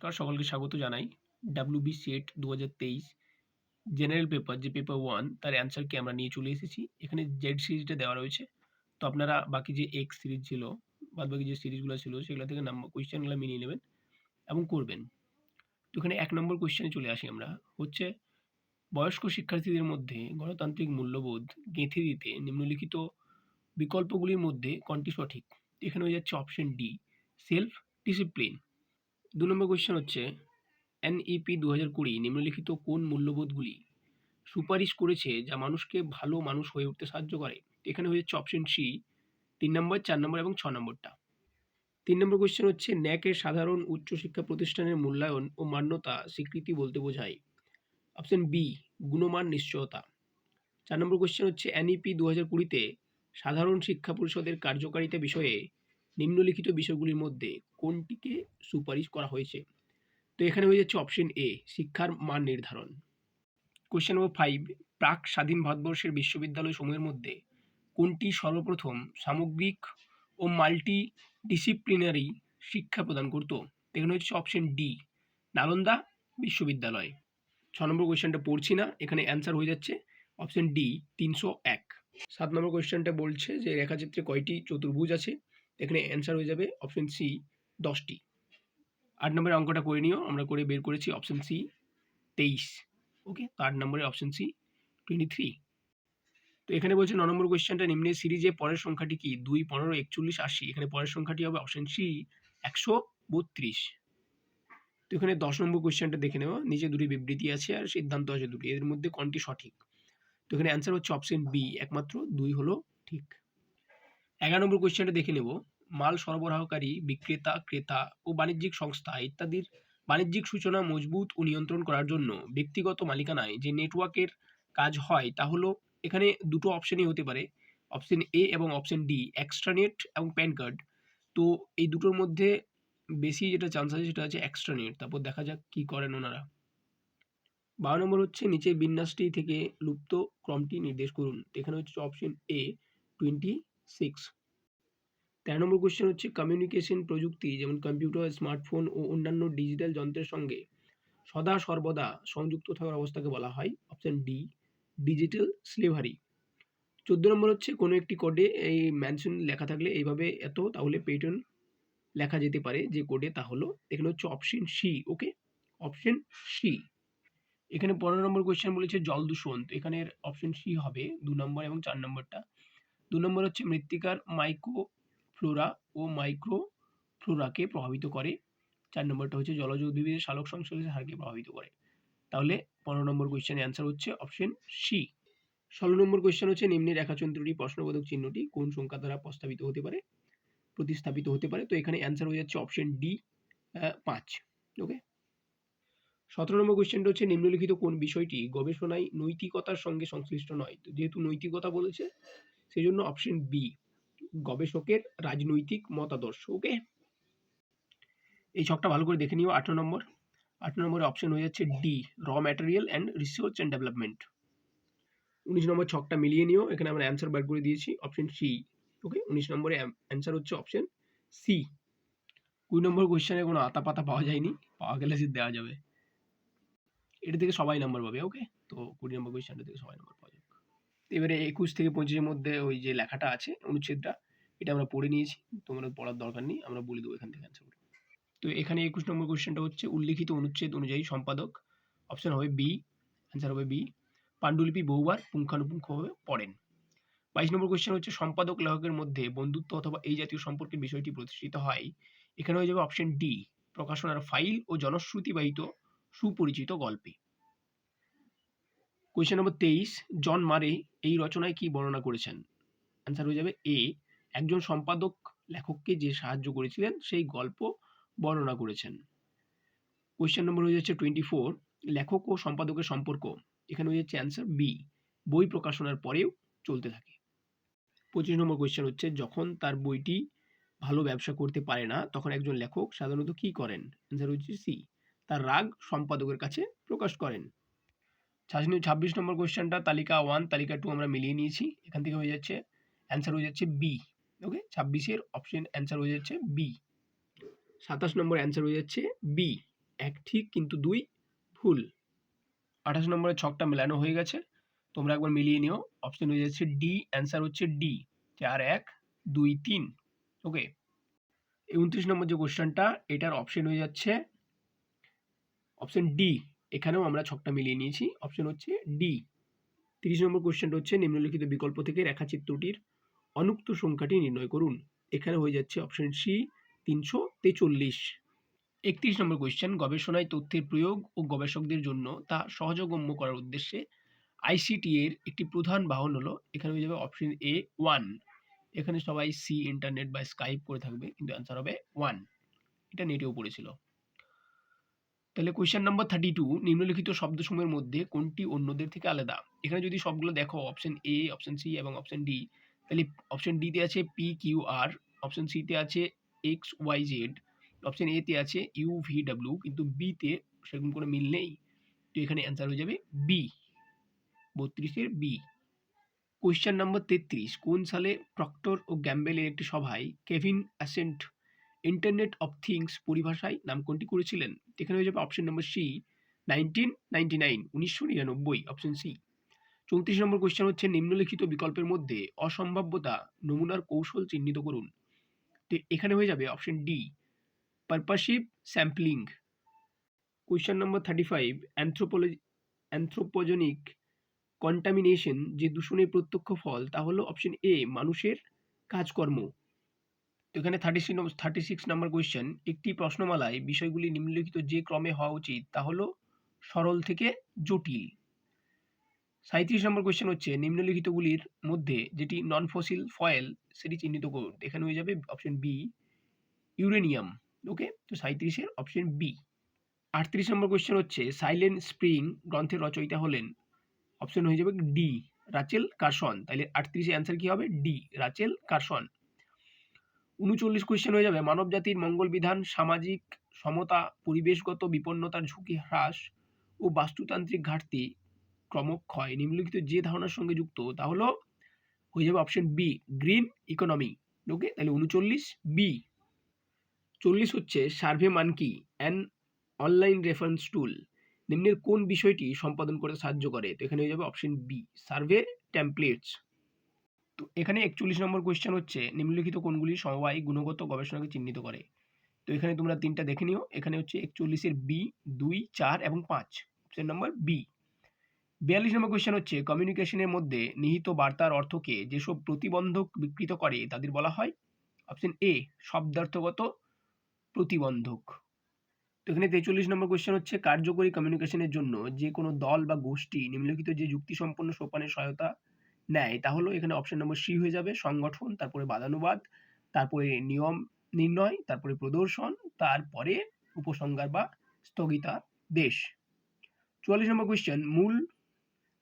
নমস্কার, সকলকে স্বাগত জানাই। ডাব্লিউ বি সেট দু হাজার তেইশ জেনারেল পেপার যে পেপার ওয়ান তার অ্যান্সারকে আমরা নিয়ে চলে এসেছি। এখানে জেড সিরিজটা দেওয়া রয়েছে। তো আপনারা বাকি যে এক্স সিরিজ ছিল বাদ বাকি যে সিরিজগুলো ছিল, সেগুলো থেকে নাম্বার কোয়েশ্চেনগুলো মিলিয়ে নেবেন এবং করবেন। তো এখানে এক নম্বর কোয়েশ্চেনে চলে আসি আমরা। হচ্ছে, বয়স্ক শিক্ষার্থীদের মধ্যে গণতান্ত্রিক মূল্যবোধ গেঁথে দিতে নিম্নলিখিত বিকল্পগুলির মধ্যে কোনটি সঠিক? এখানে হয়ে যাচ্ছে অপশন ডি সেলফ ডিসিপ্লিন দু নম্বর কোয়েশ্চেন হচ্ছে এনইপি দু হাজার কুড়ি নিম্নলিখিত কোন মূল্যবোধগুলি সুপারিশ করেছে যা মানুষকে ভালো মানুষ হয়ে উঠতে সাহায্য করে? এখানে হয়ে যাচ্ছে অপশন সি তিন নম্বর, চার নম্বর এবং ছ নম্বরটা। তিন নম্বর কোয়েশ্চেন হচ্ছে ন্যাকের সাধারণ উচ্চশিক্ষা প্রতিষ্ঠানের মূল্যায়ন ও মান্যতা স্বীকৃতি বলতে বোঝায়। অপশন বি গুণমান নিশ্চয়তা। চার নম্বর কোয়েশ্চেন হচ্ছে এনইপি দু হাজার কুড়িতে সাধারণ শিক্ষা পরিষদের কার্যকারিতা বিষয়ে নিম্নলিখিত বিষয়গুলির মধ্যে কোনটিকে সুপারিশ করা হয়েছে? তো এখানে হয়ে যাচ্ছে অপশন এ শিক্ষার মান নির্ধারণ। কোয়েশ্চেন নম্বর ফাইভ প্রাক স্বাধীন ভারতবর্ষের বিশ্ববিদ্যালয় সমূহের মধ্যে কোনটি সর্বপ্রথম সামগ্রিক ও মাল্টি ডিসিপ্লিনারি শিক্ষা প্রদান করত? এখানে হচ্ছে অপশন ডি নালন্দা বিশ্ববিদ্যালয়। ছ নম্বর কোয়েশ্চেনটা পড়ছি না, এখানে অ্যান্সার হয়ে যাচ্ছে। অপশন ডি তিনশো এক। সাত নম্বর কোয়েশ্চেনটা বলছে যে রেখাচিত্রে কয়টি চতুর্ভুজ আছে? এখানে অ্যান্সার হয়ে যাবে অপশন সি দশটি। আট নম্বরের অঙ্কটা করে নিও, আমরা করে বের করেছি অপশন সি তেইশ। ওকে তো আট নম্বরের অপশন সি টোয়েন্টি থ্রি তো এখানে বলছে ন নম্বর কোয়েশ্চেনটা নিম্নে সিরিজে পরের সংখ্যাটি কি? দুই, পনেরো, একচল্লিশ, আশি। এখানে পরের সংখ্যাটি হবে অপশন সি একশো বত্রিশ। তো এখানে দশ নম্বর কোয়েশ্চেনটা দেখে নেওয়া। নিচে দুটি বিবৃতি আছে আর সিদ্ধান্ত আছে দুটি। এর মধ্যে কোনটি সঠিক? তো এখানে অ্যান্সার হচ্ছে অপশন বি একমাত্র দুই হলো ঠিক। এগারো নম্বর কোয়েশ্চেনটা দেখে নেব। মাল সরবরাহকারী, বিক্রেতা, ক্রেতা ও বাণিজ্যিক সংস্থা ইত্যাদির বাণিজ্যিক সূচনা মজবুত ও নিয়ন্ত্রণ করার জন্য ব্যক্তিগত মালিকানায় যে নেটওয়ার্কের কাজ হয় তা হলো এখানে দুটো অপশনই হতে পারে। অপশন এ এবং অপশন ডি এক্সট্রানেট এবং প্যান কার্ড তো এই দুটোর মধ্যে বেশি যেটা চান্স আছে সেটা হচ্ছে এক্সট্রানেট তারপর দেখা যাক কী করেন ওনারা। বারো নম্বর হচ্ছে নিচের বিন্যাসটি থেকে লুপ্ত ক্রমটি নির্দেশ করুন। এখানে হচ্ছে অপশন এ টোয়েন্টি সিক্স তেরো নম্বর কোয়েশ্চেন হচ্ছে কমিউনিকেশন প্রযুক্তি, যেমন কম্পিউটার স্মার্টফোন ও অন্যান্য ডিজিটাল যন্ত্রের সঙ্গে সদা সর্বদা সংযুক্ত থাকার অবস্থাকে বলা হয় অপশন ডি ডিজিটাল স্লেভারি চোদ্দ নম্বর হচ্ছে কোনো একটি কোডে এই ম্যানশন লেখা থাকলে এইভাবে এত, তাহলে পেটন লেখা যেতে পারে যে কোডে তা হলো, এখানে হচ্ছে option C okay option C এখানে পনেরো নম্বর কোয়েশ্চেন বলেছে জল দূষণ, তো এখানের অপশন সি হবে দু নম্বর এবং চার নম্বরটা। দু নম্বর হচ্ছে মৃত্তিকার মাইক্রো ফ্লোরা ও মাইক্রো ফ্লোরাকে প্রভাবিত করে। চার নম্বরটা হচ্ছে জলজ উদ্ভিদের সালোক সংশ্লেষের হারকে প্রভাবিত করে। তাহলে পনেরো নম্বর কোয়েশ্চেনের অ্যান্সার হচ্ছে অপশন সি ষোলো নম্বর কোয়েশ্চেন হচ্ছে নিম্নের রেখাচন্দ্রটি প্রশ্নবোধক চিহ্নটি কোন সংখ্যা দ্বারা প্রস্তাবিত হতে পারে, প্রতিস্থাপিত হতে পারে? তো এখানে অ্যান্সার হয়ে যাচ্ছে অপশন ডি পাঁচ ওকে সতেরো নম্বর কোয়েশ্চেনটা হচ্ছে নিম্নলিখিত কোন বিষয়টি গবেষণায় নৈতিকতার সঙ্গে সংশ্লিষ্ট নয়? তো যেহেতু নৈতিকতা বলেছে সেই জন্য অপশন বি গবেষকের রাজনৈতিক মতাদর্শ ওকে এই ছকটা ভালো করে দেখে নিও, আঠারো নম্বর। আঠারো নম্বরে অপশন হয়ে যাচ্ছে D raw material and research and development উনিশ নম্বর ছকটা মিলিয়ে নিও, এখানে আমরা অ্যান্সার বার করে দিয়েছি অপশন সি ওকে উনিশ নম্বরে অ্যান্সার হচ্ছে অপশন সি কুড়ি নম্বর কোয়েশ্চেনে কোনো আতা পাতা পাওয়া যায়নি, পাওয়া গেলে যে দেওয়া যাবে। এটা থেকে সবাই নাম্বার পাবে ওকে তো কুড়ি নম্বর কোয়েশ্চেনটা থেকে সবাই নাম্বার এবারে একুশ থেকে পঁচিশের মধ্যে ওই যে লেখাটা আছে, অনুচ্ছেদটা, এটা আমরা পড়ে নিয়েছি। তোমরা পড়ার দরকার নেই, আমরা বলে দেবো এখান থেকে অ্যান্সার তো এখানে একুশ নম্বর কোয়েশ্চেনটা হচ্ছে, উল্লিখিত অনুচ্ছেদ অনুযায়ী সম্পাদক অপশন হবে বি অ্যান্সার হবে বি পাণ্ডুলিপি বহুবার পুঙ্খানুপুঙ্খভাবে পড়েন। বাইশ নম্বর কোয়েশ্চেন হচ্ছে, সম্পাদক লেখকের মধ্যে বন্ধুত্ব অথবা এই জাতীয় সম্পর্কের বিষয়টি প্রতিষ্ঠিত হয়, এখানে হয়ে যাবে অপশন ডি প্রকাশনার ফাইল ও জনশ্রুতিবাহিত সুপরিচিত গল্পে। কোয়েশ্চেন নম্বর তেইশ জন মারে এই রচনায় কি বর্ণনা করেছেন? অ্যান্সার হয়ে যাবে এ একজন সম্পাদক লেখককে যে সাহায্য করেছিলেন সেই গল্প বর্ণনা করেছেন। কোয়েশ্চেন নম্বর হয়ে যাচ্ছে টোয়েন্টি ফোর লেখক ও সম্পাদকের সম্পর্ক। এখানে হয়ে যাচ্ছে অ্যান্সার বি বই প্রকাশনার পরেও চলতে থাকে। পঁচিশ নম্বর কোয়েশ্চেন হচ্ছে, যখন তার বইটি ভালো ব্যবসা করতে পারে না, তখন একজন লেখক সাধারণত কি করেন? অ্যান্সার হচ্ছে সি তার রাগ সম্পাদকের কাছে প্রকাশ করেন। ছাব্বিশ নম্বর কোয়েশ্চেনটা, তালিকা ওয়ান তালিকা টু আমরা মিলিয়ে নিয়েছি। এখান থেকে হয়ে যাচ্ছে অ্যান্সার হয়ে যাচ্ছে বি ওকে ছাব্বিশের অপশন অ্যান্সার হয়ে যাচ্ছে বি সাতাশ নম্বর অ্যান্সার হয়ে যাচ্ছে বি এক ঠিক কিন্তু দুই ভুল। আঠাশ নম্বরের ছকটা মেলানো হয়ে গেছে, তোমরা একবার মিলিয়ে নিও। অপশন হয়ে যাচ্ছে ডি অ্যান্সার হচ্ছে ডি চার, এক, দুই, তিন ওকে উনত্রিশ নম্বর যে কোশ্চেনটা এটার অপশন হয়ে যাচ্ছে অপশন ডি এখানেও আমরা ছকটা মিলিয়ে নিয়েছি। অপশন হচ্ছে ডি তিরিশ নম্বর কোশ্চেনটা হচ্ছে নিম্নলিখিত বিকল্প থেকে রেখাচিত্রটির অনুক্ত সংখ্যাটি নির্ণয় করুন। এখানে হয়ে যাচ্ছে অপশন সি তিনশো তেচল্লিশ। একত্রিশ নম্বর কোয়েশ্চেন গবেষণায় তথ্যের প্রয়োগ ও গবেষকদের জন্য তা সহজগম্য করার উদ্দেশ্যে আইসিটি এর একটি প্রধান বাহন হলো, এখানে হয়ে যাবে অপশন এ ওয়ান এখানে সবাই সি ইন্টারনেট বা স্কাইপ করে থাকবে, কিন্তু অ্যান্সার হবে ওয়ান এটা নেটেও পড়েছিল। তাহলে কোয়েশ্চেন নাম্বার থার্টি টু নিম্নলিখিত শব্দসমূহের মধ্যে কোনটি অন্যদের থেকে আলাদা? এখানে যদি সবগুলো দেখো অপশন এ অপশন সি এবং অপশন ডি তাহলে অপশন ডিতে আছে পি কিউ আর অপশন সিতে আছে এক্স ওয়াই জেড অপশন এতে আছে ইউ ভি ডাব্লিউ কিন্তু বিতে সেরকম কোনো মিল নেই। তো এখানে অ্যান্সার হয়ে যাবে বি বত্রিশের বি কোয়েশ্চেন নাম্বার তেত্রিশ, কোন সালে প্রক্টর ও গ্যাম্বেলের একটি সভায় কেভিন অ্যাসেন্ট ইন্টারনেট অফ থিংস পরিভাষায় নামকরণটি করেছিলেন। এখানে হয়ে যাবে অপশন নম্বর সি নাইনটিন নাইনটি নাইন উনিশশো নিরানব্বই অপশন সি চৌত্রিশ নম্বর কোয়েশ্চেন হচ্ছে, নিম্নলিখিত বিকল্পের মধ্যে অসম্ভাব্যতা, নমুনার কৌশল চিহ্নিত করুন। তো এখানে হয়ে যাবে option D purposive sampling question নম্বর thirty five anthropology anthropogenic contamination যে দূষণের প্রত্যক্ষ ফল, তা হলো অপশন এ মানুষের কাজকর্ম। তো এখানে থার্টি সিক্স থার্টি সিক্স নম্বর কোয়েশ্চেন একটি প্রশ্নমালায় বিষয়গুলি নিম্নলিখিত যে ক্রমে হওয়া উচিত তা হলো সরল থেকে জটিল। সাঁত্রিশ নম্বর কোয়েশ্চেন হচ্ছে নিম্নলিখিতগুলির মধ্যে যেটি নন ফসিল ফয়েল সেটি চিহ্নিত করুন। এখানে হয়ে যাবে অপশন বি ইউরেনিয়াম ওকে তো সাঁত্রিশের অপশন বি আটত্রিশ নম্বর কোয়েশ্চেন হচ্ছে সাইলেন্ট স্প্রিং গ্রন্থের রচয়িতা হলেন। অপশন হয়ে যাবে ডি রাচেল কার্সন। তাহলে আটত্রিশে অ্যান্সার কি হবে? D Rachel Carson. উনচল্লিশ কোয়েশ্চেন হয়ে যাবে। মানব জাতির মঙ্গল বিধান, সামাজিক সমতা, পরিবেশগত বিপন্নতার ঝুঁকি হ্রাস ও বাস্তুতান্ত্রিক ঘাটতি ক্রমক্ষয় নিম্নলিখিত যে ধারণার সঙ্গে যুক্ত, তা হলো হয়ে যাবে option B green economy okay তাহলে উনচল্লিশ বি চল্লিশ হচ্ছে survey monkey an online reference tool নিম্নের কোন বিষয়টি সম্পাদন করতে সাহায্য করে? তো এখানে হয়ে যাবে অপশন বি সার্ভে টেমপ্লেটস তো এখানে একচল্লিশ নম্বর কোয়েশ্চেন হচ্ছে, নিম্নলিখিত কোনগুলি সমবায় গুণগত গবেষণাকে চিহ্নিত করে। তো এখানে তোমরা তিনটা দেখে নিও। এখানে হচ্ছে একচল্লিশের বি দুই, চার এবং পাঁচ। অপশন নম্বর বি বিয়াল্লিশ নম্বর কোয়েশ্চেন হচ্ছে কমিউনিকেশনের মধ্যে নিহিত বার্তার অর্থকে যেসব প্রতিবন্ধক বিকৃত করে, তাদের বলা হয় অপশন এ শব্দার্থগত প্রতিবন্ধক। তো এখানে তেচল্লিশ নম্বর কোয়েশ্চেন হচ্ছে, কার্যকরী কমিউনিকেশনের জন্য যে কোনো দল বা গোষ্ঠী নিম্নলিখিত যে যুক্তিসম্পন্ন সোপানের সহায়তা নেয়। তা হলো এখানে অপশন নম্বর সি হয়ে যাবে। সংগঠন, তারপরে বাদানুবাদ, তারপরে নিয়ম নির্ণয়, তারপরে প্রদর্শন, তারপরে উপসংহার বা স্থগিতা দেশ চুয়াল্লিশ নম্বর কোয়েশ্চেন মূল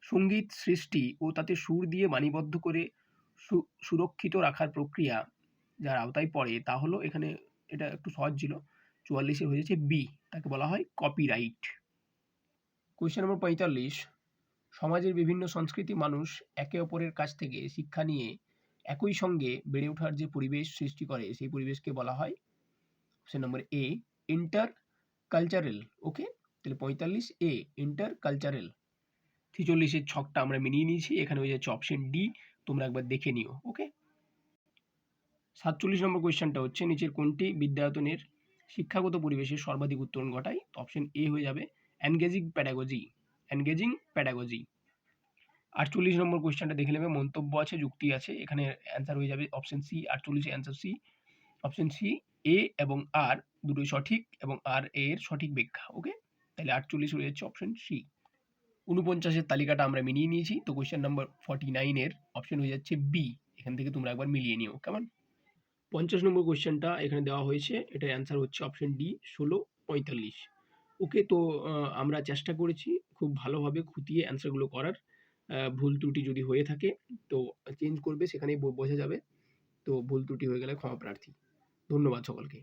সংগীত সৃষ্টি ও তাতে সুর দিয়ে বাণীবদ্ধ করে সুরক্ষিত রাখার প্রক্রিয়া যার আওতায় পড়ে তা হলো এখানে এটা একটু সহজ ছিল। চুয়াল্লিশে হয়েছে বি তাকে বলা হয় কপিরাইট কোয়েশ্চেন নম্বর পঁয়তাল্লিশ সমাজের বিভিন্ন সংস্কৃতি মানুষ একে অপরের কাছ থেকে শিক্ষা নিয়ে একই সঙ্গে বেড়ে ওঠার যে পরিবেশ সৃষ্টি করে, সেই পরিবেশকে বলা হয় অপশন নম্বর এ ইন্টার কালচারাল ওকে তাহলে পঁয়তাল্লিশ এ ইন্টার কালচারাল ছিচল্লিশের ছকটা আমরা মিনিয়ে নিয়েছি, এখানে হয়ে যাচ্ছে অপশন ডি তোমরা একবার দেখে নিও ওকে সাতচল্লিশ নম্বর কোয়েশ্চেনটা হচ্ছে, নিচের কোনটি বিদ্যায়তনের শিক্ষাগত পরিবেশে সর্বাধিক উত্তরণ ঘটায়? অপশন এ হয়ে যাবে এনগেজিং প্যাডাগজি এনগেজিং প্যাডাগজি আটচল্লিশ নম্বর কোয়েশ্চেনটা দেখে নেবে, মন্তব্য আছে, যুক্তি আছে, এখানে অ্যান্সার হয়ে যাবে option C আটচল্লিশে answer C option C A এবং আর দুটোই সঠিক এবং আর এর সঠিক ব্যাখ্যা ওকে তাহলে আটচল্লিশ হয়ে যাচ্ছে অপশন সি উনপঞ্চাশের তালিকাটা আমরা মিলিয়ে নিয়েছি, তো কোয়েশ্চেন নাম্বার ফর্টি নাইনের অপশন হয়ে যাচ্ছে বি এখান থেকে তোমরা একবার মিলিয়ে নিও, কেমন? পঞ্চাশ নম্বর কোয়েশ্চেনটা এখানে দেওয়া হয়েছে এটার অ্যান্সার হচ্ছে অপশন ডি ষোলো পঁয়তাল্লিশ। ওকে তো আমরা চেষ্টা করেছি খুব ভালোভাবে খুঁটিয়ে অ্যান্সারগুলো করার। ভুল ত্রুটি যদি হয়ে থাকে, তো চেঞ্জ করবে, সেখানেই বোঝা যাবে। তো ভুল ত্রুটি হয়ে গেলে ক্ষমা প্রার্থী। ধন্যবাদ সকলকে।